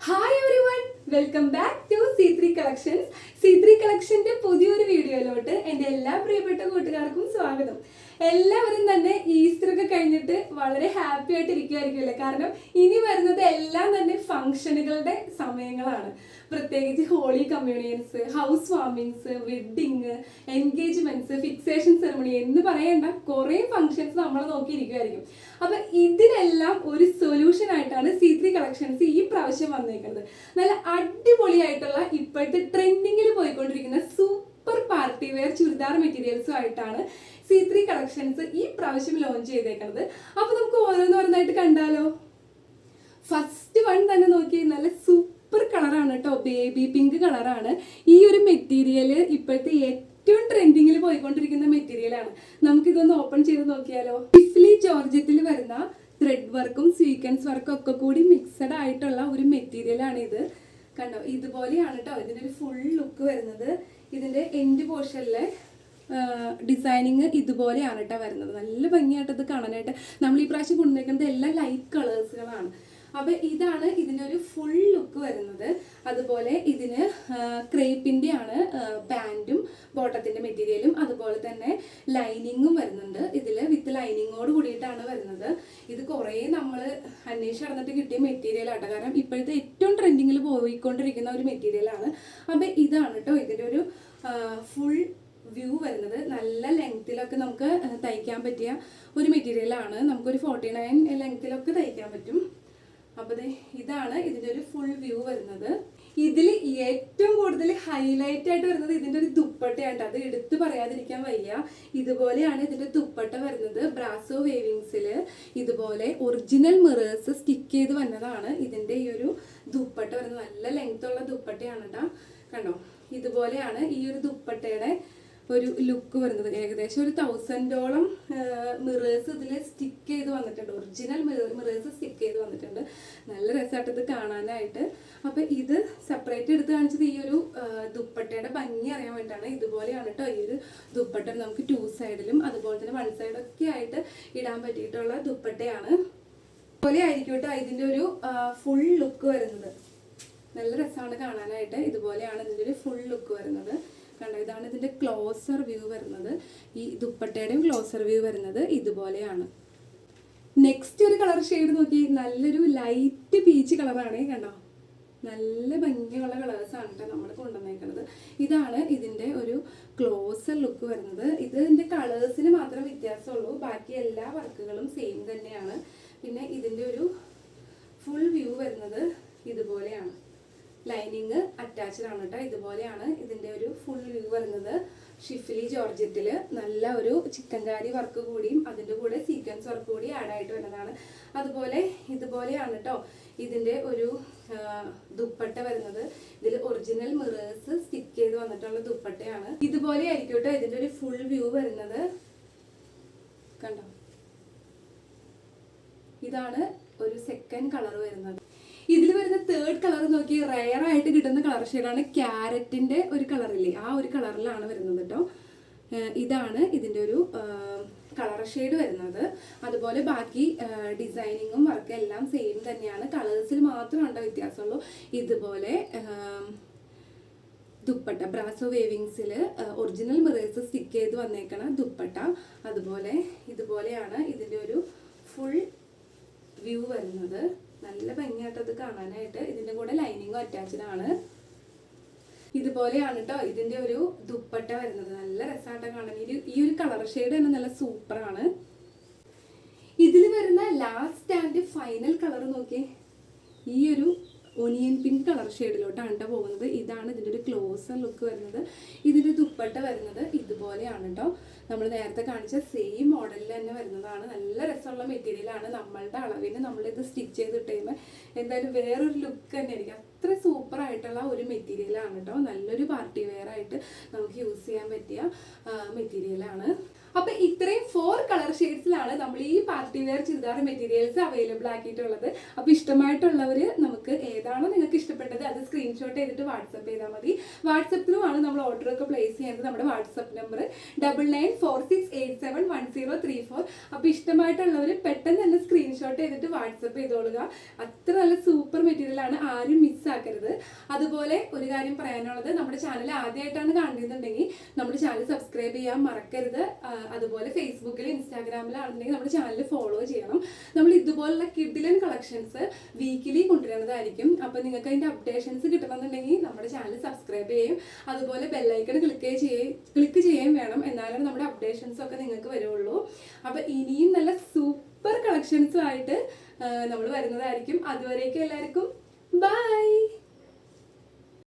Hi everyone welcome back to C three collections C three കളക്ഷന്റെ പുതിയൊരു വീഡിയോയിലോട്ട് എന്റെ എല്ലാ പ്രിയപ്പെട്ട കൂട്ടുകാർക്കും സ്വാഗതം. എല്ലാവരും തന്നെ ഈസ്റ്റർ വളരെ ഹാപ്പി ആയിട്ട് ഇരിക്കുമായിരിക്കുമല്ലേ കാരണം ഇനി വരുന്നത് എല്ലാം തന്നെ ഫംഗ്ഷനുകളുടെ സമയങ്ങളാണ്. പ്രത്യേകിച്ച് holy communions house warmings wedding engagements fixation ceremony എന്ന് പറയേണ്ട കുറേ ഫംഗ്ഷൻസ് നമ്മൾ നോക്കിയിരിക്കുമായിരിക്കും അപ്പൊ ഇതിനെല്ലാം ഒരു സൊല്യൂഷൻ ആയിട്ടാണ് സി ത്രീ കളക്ഷൻസ് ഈ പ്രാവശ്യം വന്നേക്കുന്നത്. നല്ല അടിപൊളിയായിട്ടുള്ള ഇപ്പോഴത്തെ ട്രെൻഡിങ്ങിൽ പോയിക്കൊണ്ടിരിക്കുന്ന സൂപ്പർ പാർട്ടി വെയർ ചുരിദാർ മെറ്റീരിയൽസും ആയിട്ടാണ് സി ത്രീ കളക്ഷൻസ് ഈ പ്രാവശ്യം ലോഞ്ച് ചെയ്തേക്കുന്നത് അപ്പൊ നമുക്ക് ഓരോന്നോരോന്നായിട്ട് കണ്ടാലോ? ഫസ്റ്റ് വൺ തന്നെ നോക്കി നല്ല സൂപ്പർ കളറാണ് കേട്ടോ ബേബി പിങ്ക് കളറാണ് ഈ ഒരു മെറ്റീരിയൽ ഇപ്പോഴത്തെ ഏറ്റവും ട്രെൻഡിങ്ങിൽ പോയിക്കൊണ്ടിരിക്കുന്ന മെറ്റീരിയലാണ് നമുക്കിതൊന്ന് ഓപ്പൺ ചെയ്ത് നോക്കിയാലോ? ടിഫ്ലി ജോർജറ്റിൽ വരുന്ന ത്രെഡ് വർക്കും സീക്വൻസ് വർക്കും ഒക്കെ കൂടി മിക്സഡ് ആയിട്ടുള്ള ഒരു ഇത്. കണ്ടോ? ഇതുപോലെയാണ് കേട്ടോ ഇതിന്റെ ഒരു ഫുൾ ലുക്ക് വരുന്നത്. ഇതിന്റെ എൻഡ് പോർഷനിലെ ഡിസൈനിങ് ഇതുപോലെയാണ് കേട്ടോ വരുന്നത്. നല്ല ഭംഗിയായിട്ട് ഇത് കാണാനായിട്ട്. നമ്മൾ ഈ പ്രാവശ്യം കൊണ്ടുവന്നിരിക്കുന്നത് എല്ലാം ലൈറ്റ് കളേഴ്സുകളാണ് അപ്പൊ ഇതാണ് ഇതിനൊരു ഫുൾ ലുക്ക് വരുന്നത്. അതുപോലെ ഇതിന് ക്രേപ്പിന്റെ ആണ് പാന്റും ബോട്ടത്തിന്റെ മെറ്റീരിയലും അതുപോലെ തന്നെ ലൈനിങ്ങും വരുന്നുണ്ട്. ഇതിൽ വിത്ത് ലൈനിങ്ങോട് കൂടിയിട്ടാണ് വരുന്നത്. ഇത് കുറേ നമ്മൾ അന്വേഷിച്ച് നടന്നിട്ട് കിട്ടിയ മെറ്റീരിയൽ ആട്ടോ. കാരണം ഇപ്പോഴത്തെ ഏറ്റവും ട്രെൻഡിങ്ങിൽ പോയിക്കൊണ്ടിരിക്കുന്ന ഒരു മെറ്റീരിയലാണ് അപ്പൊ ഇതാണ് കേട്ടോ ഇതിന്റെ ഒരു ഫുൾ വ്യൂ വരുന്നത്. നല്ല ലെങ്ത്തിലൊക്കെ നമുക്ക് തയ്ക്കാൻ പറ്റിയ ഒരു മെറ്റീരിയലാണ് നമുക്കൊരു ഫോർട്ടി നയൻ ലെങ്ത്തിലൊക്കെ തയ്ക്കാൻ പറ്റും. ഇതാണ് ഇതിന്റെ ഒരു ഫുൾ വ്യൂ വരുന്നത്. ഇതിൽ ഏറ്റവും കൂടുതൽ ഹൈലൈറ്റ് ആയിട്ട് വരുന്നത് ഇതിന്റെ ഒരു ദുപ്പട്ടയാണ് അത് എടുത്തു പറയാതിരിക്കാൻ വയ്യ. ഇതുപോലെയാണ് ഇതിന്റെ ദുപ്പട്ട വരുന്നത് ബ്രാസോ വേവിങ്സിൽ ഇതുപോലെ ഒറിജിനൽ മിറേഴ്സ് സ്റ്റിക്ക് ചെയ്ത് വന്നതാണ് ഇതിന്റെ ഈ ഒരു ദുപ്പട്ട വരുന്നത്. നല്ല ലെങ്ത് ഉള്ള ദുപ്പട്ടയാണ് കേട്ടോ കണ്ടോ? ഇതുപോലെയാണ് ഈ ഒരു ദുപ്പട്ടയുടെ ഒരു ലുക്ക് വരുന്നത്. ഏകദേശം ഒരു തൗസൻഡോളം മിറേഴ്സ് ഇതിൽ സ്റ്റിക്ക് ചെയ്ത് വന്നിട്ടുണ്ട്. ഒറിജിനൽ മിറേഴ്സ് സ്റ്റിക്ക് ചെയ്ത് വന്നിട്ടുണ്ട്. നല്ല രസമായിട്ട് ഇത് കാണാനായിട്ട്. അപ്പൊ ഇത് സെപ്പറേറ്റ് എടുത്ത് കാണിച്ചത് ഈ ഒരു ദുപ്പട്ടയുടെ ഭംഗി അറിയാൻ വേണ്ടിയിട്ടാണ്. ഇതുപോലെയാണ് കേട്ടോ ഈ ഒരു ദുപ്പട്ട നമുക്ക് ടു സൈഡിലും അതുപോലെ തന്നെ വൺ സൈഡൊക്കെ ആയിട്ട് ഇടാൻ പറ്റിയിട്ടുള്ള ദുപ്പട്ടയാണ്. അതുപോലെ ആയിരിക്കും കേട്ടോ ഇതിന്റെ ഒരു ഫുൾ ലുക്ക് വരുന്നത്. നല്ല രസമാണ് കാണാനായിട്ട്. ഇതുപോലെയാണ് ഇതിന്റെ ഒരു ഫുൾ ലുക്ക് വരുന്നത്. കണ്ടോ ഇതാണ് ഇതിന്റെ ക്ലോസർ വ്യൂ വരുന്നത്. ഈ ദുപ്പട്ടയുടെയും ക്ലോസർ വ്യൂ വരുന്നത് ഇതുപോലെയാണ്. നെക്സ്റ്റ് ഒരു കളർ ഷെയ്ഡ് നോക്കി നല്ലൊരു ലൈറ്റ് പീച്ച് കളറാണ് കണ്ടോ. നല്ല ഭംഗിയുള്ള കളേഴ്സ് ആണ് കേട്ടോ നമ്മൾ കൊണ്ടുവന്നേക്കുന്നത് ഇതാണ് ഇതിന്റെ ഒരു ക്ലോസർ ലുക്ക് വരുന്നത്. ഇതിന്റെ കളേഴ്സിന് മാത്രം വ്യത്യാസമുള്ളൂ. ബാക്കി എല്ലാ വർക്കുകളും സെയിം തന്നെയാണ്. പിന്നെ ഇതിന്റെ ഒരു ഫുൾ വ്യൂ വരുന്നത് ഇതുപോലെയാണ്. ലൈനിങ് അറ്റാച്ച്ഡ് ആണ് കേട്ടോ ഇതുപോലെയാണ്. ഫുൾ വ്യൂ വരുന്നത് ഷിഫിലി ജോർജറ്റിൽ നല്ല ഒരു ചിക്കൻകാരി വർക്ക് കൂടിയും അതിന്റെ കൂടെ സീക്വൻസ് വർക്ക് കൂടി ആഡ് ആയിട്ട് വരുന്നതാണ്. അതുപോലെ ഇതുപോലെയാണ് കേട്ടോ ഇതിന്റെ ഒരു ദുപ്പട്ട വരുന്നത്. ഇതിൽ ഒറിജിനൽ മിറേഴ്സ് സ്റ്റിക്ക് ചെയ്ത് വന്നിട്ടുള്ള ദുപ്പട്ടയാണ്. ഇതുപോലെ ആയിരിക്കും കേട്ടോ ഇതിന്റെ ഒരു ഫുൾ വ്യൂ വരുന്നത്. കണ്ടോ? ഇതാണ് ഒരു സെക്കൻഡ് കളർ വരുന്നത്. ഇതിൽ വരുന്ന തേർഡ് കളർ നോക്കി റയർ ആയിട്ട് കിട്ടുന്ന കളർ ഷെയ്ഡാണ് ക്യാരറ്റിന്റെ ഒരു കളറില്ലേ ആ ഒരു കളറിലാണ് വരുന്നത് കേട്ടോ ഇതാണ് ഇതിന്റെ ഒരു കളർ ഷെയ്ഡ് വരുന്നത്. അതുപോലെ ബാക്കി ഡിസൈനിങ്ങും വർക്കും എല്ലാം സെയിം തന്നെയാണ്. കളേഴ്സിൽ മാത്രമാണ് വ്യത്യാസമുള്ളൂ? ഇതുപോലെ ദുപ്പട്ട ബ്രാസോ വേവിങ്സിൽ ഒറിജിനൽ മിറേഴ്സ് സ്റ്റിക്ക് ചെയ്ത് വന്നേക്കണ ദുപ്പട്ട. അതുപോലെ ഇതുപോലെയാണ് ഇതിന്റെ ഒരു ഫുൾ വ്യൂ വരുന്നത്. നല്ല അത് കാണാനായിട്ട് ഇതിന്റെ കൂടെ ലൈനിങ്ങും അറ്റാച്ച്ഡ് ആണ് ഇതുപോലെയാണ് കേട്ടോ ഇതിന്റെ ഒരു ദുപ്പട്ട വരുന്നത്. നല്ല രസമായിട്ട് കാണാൻ. ഇത് ഈ ഒരു കളർ ഷെയ്ഡ് തന്നെ നല്ല സൂപ്പറാണ് ഇതിൽ വരുന്ന ലാസ്റ്റ് ആൻഡ് ഫൈനൽ കളർ നോക്കിയേ. ഈ ഒരു ഒനിയൻ പിങ്ക് കളർ ഷെയ്ഡിലോട്ടാണ് കേട്ടോ പോകുന്നത്. ഇതാണ് ഇതിന്റെ ഒരു ക്ലോസർ ലുക്ക് വരുന്നത്. ഇതിന്റെ ദുപ്പട്ട വരുന്നത്. ഇതുപോലെയാണ് കേട്ടോ നമ്മൾ നേരത്തെ കാണിച്ച സെയിം മോഡലിൽ തന്നെ വരുന്നതാണ്. നല്ല രസമുള്ള മെറ്റീരിയലാണ് നമ്മളുടെ അളവിന് നമ്മളിത് സ്റ്റിച്ച് ചെയ്തിട്ട് കഴിയുമ്പോൾ എന്തായാലും വേറൊരു ലുക്ക് തന്നെ ആയിരിക്കും. അത്ര സൂപ്പർ ആയിട്ടുള്ള ഒരു മെറ്റീരിയലാണ് കേട്ടോ നല്ലൊരു പാർട്ടി വെയർ ആയിട്ട് നമുക്ക് യൂസ് ചെയ്യാൻ പറ്റിയ മെറ്റീരിയലാണ് അപ്പൊ ഇത്രയും ഫോർ കളർ ഷെയ്ഡ്സിലാണ് നമ്മൾ ഈ party wear churidar materials available ആക്കിയിട്ടുള്ളത്. അപ്പൊ ഇഷ്ടമായിട്ടുള്ളവര് നമുക്ക് ഏതാണോ നിങ്ങൾക്ക് ഇഷ്ടപ്പെട്ടത് അത് സ്ക്രീൻഷോട്ട് ചെയ്തിട്ട് വാട്സപ്പ് ചെയ്താൽ മതി. വാട്സപ്പിലുമാണ് നമ്മൾ ഓർഡർ ഒക്കെ പ്ലേസ് ചെയ്യുന്നത്. നമ്മുടെ WhatsApp number double nine four six eight seven one zero three four അപ്പൊ ഇഷ്ടമായിട്ടുള്ളവർ പെട്ടെന്ന് തന്നെ സ്ക്രീൻഷോട്ട് ചെയ്തിട്ട് വാട്സപ്പ് ചെയ്തോളുക. അത്ര നല്ല സൂപ്പർ മെറ്റീരിയൽ ആണ്. ആരും മിസ് ആക്കരുത്. അതുപോലെ ഒരു കാര്യം പറയാനുള്ളത് നമ്മുടെ ചാനൽ ആദ്യമായിട്ടാണ് കാണുന്നുണ്ടെങ്കിൽ നമ്മുടെ ചാനൽ സബ്സ്ക്രൈബ് ചെയ്യാൻ മറക്കരുത്. അതുപോലെ ഫേസ്ബുക്കിൽ ഇൻസ്റ്റാഗ്രാമിലാണെന്നുണ്ടെങ്കിൽ നമ്മുടെ ചാനൽ ഫോളോ ചെയ്യണം. നമ്മൾ ഇതുപോലുള്ള കിഡിലൻ കളക്ഷൻസ് വീക്കിലി കൊണ്ടുവരുന്നതായിരിക്കും. അപ്പോൾ നിങ്ങൾക്ക് അതിന്റെ അപ്ഡേഷൻസ് കിട്ടണമെന്നുണ്ടെങ്കിൽ നമ്മുടെ ചാനൽ സബ്സ്ക്രൈബ് ചെയ്യും. അതുപോലെ ബെല്ലൈക്കൺ ക്ലിക്ക് ചെയ്യുകയും ക്ലിക്ക് ചെയ്യുകയും വേണം. എന്നാലും നമ്മുടെ അപ്ഡേഷൻസ് ഒക്കെ നിങ്ങൾക്ക് വരുള്ളൂ. അപ്പോൾ ഇനിയും നല്ല സൂപ്പർ കളക്ഷൻസുമായിട്ട് നമ്മൾ വരുന്നതായിരിക്കും. അതുവരേക്കും എല്ലാവർക്കും ബൈ